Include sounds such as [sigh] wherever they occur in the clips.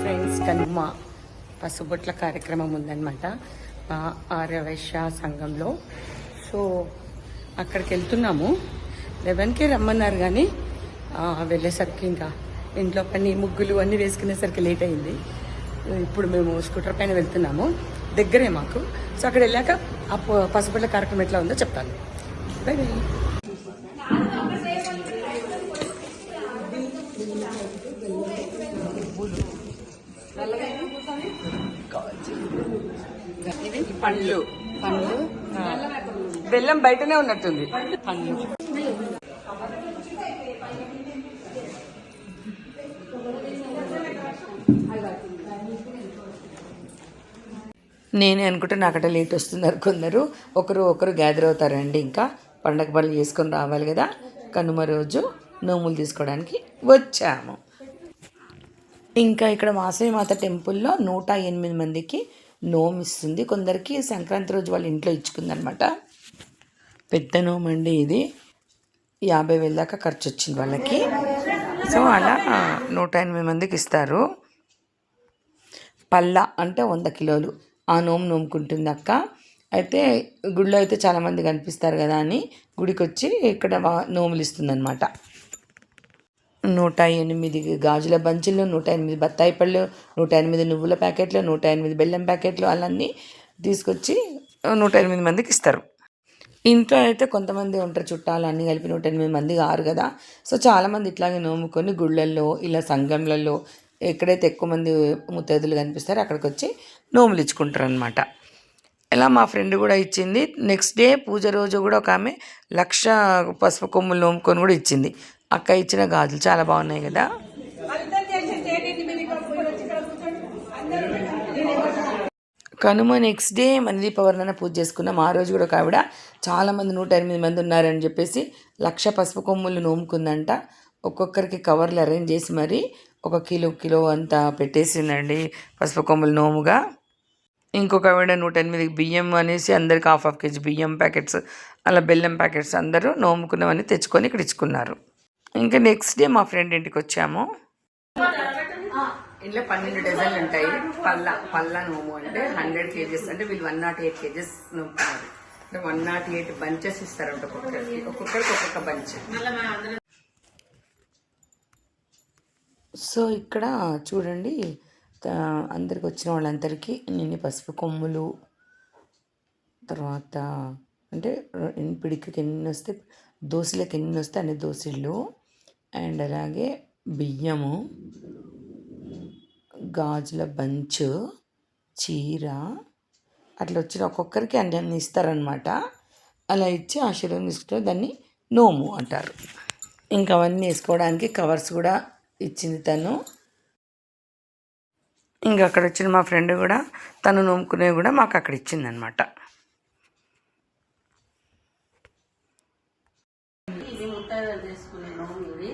Friends Kanuma పసుబొట్ల కార్యక్రమం ఉందన్నమాట మా ఆర్యవైశ్య సంఘంలో. సో అక్కడికి వెళ్తున్నాము. లెవెన్కే రమ్మన్నారు కానీ వెళ్ళేసరికి ఇంకా ఇంట్లో పని ముగ్గులు అన్నీ వేసుకునేసరికి లేట్ అయింది. ఇప్పుడు మేము స్కూటర్ పైన వెళ్తున్నాము. దగ్గరే మాకు. సో అక్కడ వెళ్ళాక ఆ ప- కార్యక్రమం ఎట్లా ఉందో చెప్తాను. బై బై ఇవి పండ్లు. పండ్లు. బెల్లం బయటనే ఉన్నట్టుంది. పండ్లు. నేనే అనుకుంటే నాకట లేట్ వస్తున్నారు కొందరు. ఒకరు ఒకరు గ్యాదర్ అవుతారండి ఇంకా. పండగ పనులు చేసుకొని రావాలి కదా. కనుమ రోజు నోములు తీసుకోవడానికి వచ్చాము. ఇంకా ఇక్కడ వాసవి మాత టెంపుల్లో నూట ఎనిమిది మందికి నోము ఇస్తుంది కొందరికి సంక్రాంతి రోజు వాళ్ళ ఇంట్లో ఇచ్చుకుందనమాట. పెద్ద నోము అండి ఇది. యాభై వేల దాకా ఖర్చు వచ్చింది వాళ్ళకి. సో అలా నూట ఎనభై మందికి ఇస్తారు. పళ్ళ అంటే వంద కిలోలు. ఆ నోము నోముకుంటుంది అక్క. అయితే గుడిలో అయితే చాలామంది కనిపిస్తారు కదా అని గుడికి వచ్చి ఇక్కడ నోములు ఇస్తుందన్నమాట నూట ఎనిమిది గాజుల బంచులు నూట ఎనిమిది బత్తాయి పళ్ళు నూట ఎనిమిది నువ్వుల ప్యాకెట్లు నూట ఎనిమిది బెల్లం ప్యాకెట్లు అలాన్ని తీసుకొచ్చి నూట ఎనిమిది మందికి ఇస్తారు. ఇంట్లో అయితే కొంతమంది ఉంటారు చుట్టాలు అన్నీ కలిపి నూట ఎనిమిది మంది కారు కదా. సో చాలామంది ఇట్లాగే నోముకొని గుళ్ళల్లో ఇలా సంఘంలలో ఎక్కడైతే ఎక్కువ మంది ముత్తైదులు కనిపిస్తారో అక్కడికి వచ్చి నోములు ఇచ్చుకుంటారు అనమాట ఇలా మా ఫ్రెండ్ కూడా ఇచ్చింది. నెక్స్ట్ డే పూజ రోజు కూడా ఒక ఆమె లక్ష పసుపు కొమ్ములు నోముకొని కూడా ఇచ్చింది. అక్క ఇచ్చిన గాజులు చాలా బాగున్నాయి కదా. కనుమ నెక్స్ట్ డే మన దీపవర్ణన పూజ చేసుకున్నాం. ఆ రోజు కూడా ఒక ఆవిడ చాలామంది నూట ఎనిమిది మంది ఉన్నారని చెప్పేసి లక్ష పసుపు కొమ్ములు నోముకుందంట. ఒక్కొక్కరికి కవర్లు అరేంజ్ చేసి మరి ఒక కిలో కిలో అంతా పెట్టేసిందండి పసుపు కొమ్ములు నోముగా. ఇంకొక ఆవిడ నూట ఎనిమిది బియ్యం అనేసి అందరికి హాఫ్ హాఫ్ కేజీ బియ్యం ప్యాకెట్స్ అలా బెల్లం ప్యాకెట్స్ అందరూ నోముకున్నవన్నీ తెచ్చుకొని ఇక్కడ ఇచ్చుకున్నారు. ఇంకా నెక్స్ట్ డే మా ఫ్రెండ్ ఇంటికి వచ్చాము ఇంట్లో పన్నెండు డజన్లు ఉంటాయి. పల్ల పల్ల నోము అంటే హండ్రెడ్ కేజెస్ అంటే వీళ్ళు వన్ నాట్ ఎయిట్ కేజెస్ నోముతున్నారు అంటే వన్ నాట్ ఎయిట్ బంచెస్ ఇస్తారంట ఒక్కొక్కరికి. ఒక్కొక్కరికి ఒక్కొక్క బంచ్. సో ఇక్కడ చూడండి అందరికి వచ్చిన వాళ్ళందరికీ నేను పసుపు కొమ్ములు తర్వాత అంటే పిడికి ఎన్ని వస్తే దోశలకు ఎన్ని వస్తే అన్ని దోశలు. అండ్ అలాగే బియ్యము గాజుల బంచు చీర అట్లా వచ్చిన ఒక్కొక్కరికి అన్ని ఇస్తారనమాట అలా ఇచ్చి ఆశీర్వాదం తీసుకుంటే దాన్ని నోము అంటారు. ఇంకా అవన్నీ వేసుకోవడానికి కవర్స్ కూడా ఇచ్చింది తను. ఇంకా అక్కడ వచ్చిన మా ఫ్రెండ్ కూడా తను నోముకునేవి కూడా మాకు అక్కడ ఇచ్చిందనమాట ముత్తైదులు చేసుకునే ఇది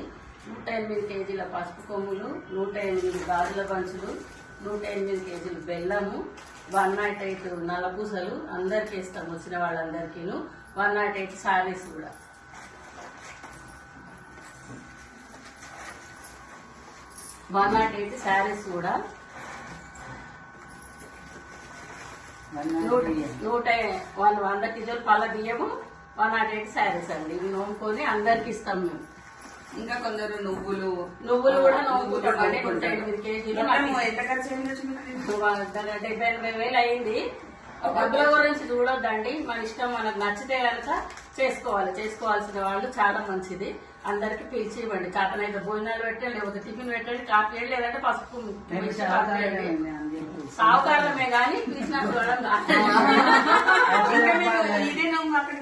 నూట ఎనిమిది కేజీల పసుపు కొమ్ములు నూట ఎనిమిది గాజుల పంచులు నూట ఎనిమిది కేజీలు బెల్లము వన్ నాట్ ఎయిట్ నల్లపూసలు అందరికి ఇస్తాం వచ్చిన వాళ్ళందరికీను. వన్ నాట్ ఎయిట్ శారీస్ కూడా. వన్ నాట్ ఎయిట్ శారీస్ కూడా. నూట నూట వన్ వంద కిలోలు పళ్ళ బియ్యము వన్ నాట్ ఎయిట్ శారీస్ అండి. ఇవి నోముకొని అందరికి ఇస్తాం మేము. ఇంకా కొందరు నువ్వులు నువ్వులు కూడా ఎనిమిది కేజీలు ఎంత ఖర్చు వాళ్ళ డెబ్బై ఎనభై వేలు అయింది. డబ్బుల గురించి చూడొద్దండి. మన ఇష్టం మనకు నచ్చితే కనుక చేసుకోవాలి. చేసుకోవాల్సిన వాళ్ళు చాలా మంచిది. అందరికి పిలిచి ఇవ్వండి. కాకనైతే భోజనాలు పెట్టండి లేకపోతే టిఫిన్ పెట్టండి కాఫీ చేయండి లేదంటే పసుపు సావుకారమే కానీ పిలిచిన చూడడం [laughs] కాదు. ఇదే నోము అక్కడ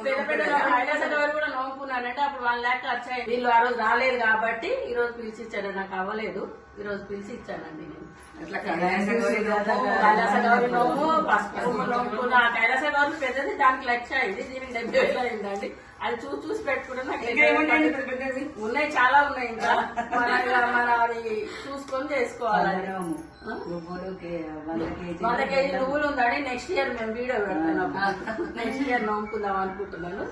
కూడా నవ్వుకున్నానంటే అప్పుడు వన్ ల్యాక్ ఖర్చు వీళ్ళు ఆ రోజు రాలేదు కాబట్టి ఈ రోజు పిలిచి ఇచ్చారు నాకు అవ్వలేదు. ఈ రోజు పిలిచి ఇచ్చానండి నేను. అట్లా కైలాస గౌరి నోము, కైలాస గౌరి నోము పసుపు కొమ్ము నోముకున్న ఆ కైలాస గౌరి పెద్దది దానికి లక్ష అయింది దీనికి డెబ్బై వేలు అయిందండి. అది చూసి చూసి పెట్టుకుంటే నాకు? ఉన్నాయి చాలా ఉన్నాయి ఇంకా. మన చూసుకొని చేసుకోవాలండి. ఆ? వంద కేజీ నువ్వులు ఉందండి నెక్స్ట్ ఇయర్ మేము వీడియో పెడతాం నెక్స్ట్ ఇయర్ నమ్ముకుందాం అనుకుంటున్నాను.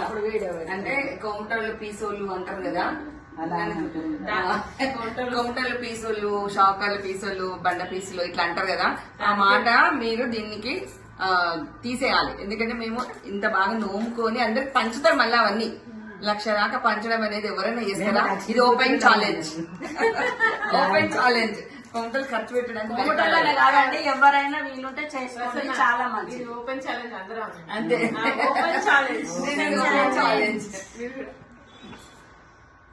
అప్పుడు వీడియో అంటే కోమటోళ్ళు పీసోళ్ళు అంటారు కదా? కొమటల పీసులు షాకర్ల పీసులు బండ పీసులు ఇట్లా అంటారు కదా? ఆ మాట మీరు దీనికి తీసేయాలి. ఎందుకంటే మేము ఇంత బాగా నోముకొని అందరికి పంచుతారు మళ్ళీ అవన్నీ. లక్ష దాకా పంచడం అనేది ఎవరైనా చేస్తారా? ఇది ఓపెన్ ఛాలెంజ్. Open challenge. కొమటలు ఖర్చు పెట్టడానికి కాదండి ఎవరైనా వీలుంటే చేసుకోండి చాలా మంచిది. ఓపెన్ ఛాలెంజ్ అందరం అంతే. ఓపెన్ ఛాలెంజ్ ఓపెన్ ఛాలెంజ్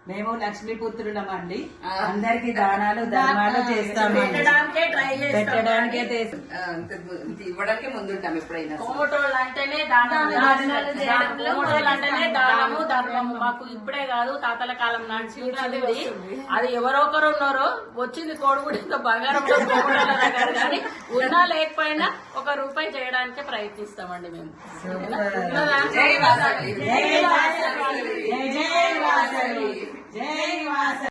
మేము లక్ష్మీపుత్రులం అండి అందరికి దానాలు ధర్మాలు చేస్తామండి. పెట్టడానికే ట్రై చేస్తాం పెట్టడానికే చేస్తాం. ఇవ్వడానికి ముందుంటాం ఎప్పుడైనా కోమటోళ్ళు అంటేనే దానం కోమటోళ్ళు అంటేనే దానము ధర్మము. మాకు ఇప్పుడే కాదు తాతల కాలం నాటి అది ఎవరో ఒకరు ఉన్నారో వచ్చింది కోడిగుడి ఇంకా బంగారం ఉన్నా లేకపోయినా ఒక రూపాయి చేయడానికే ప్రయత్నిస్తామండి మేము ఉన్నదా? జై వాసవి. జై వాసవి. జై జై వాసవి. జై వాసవి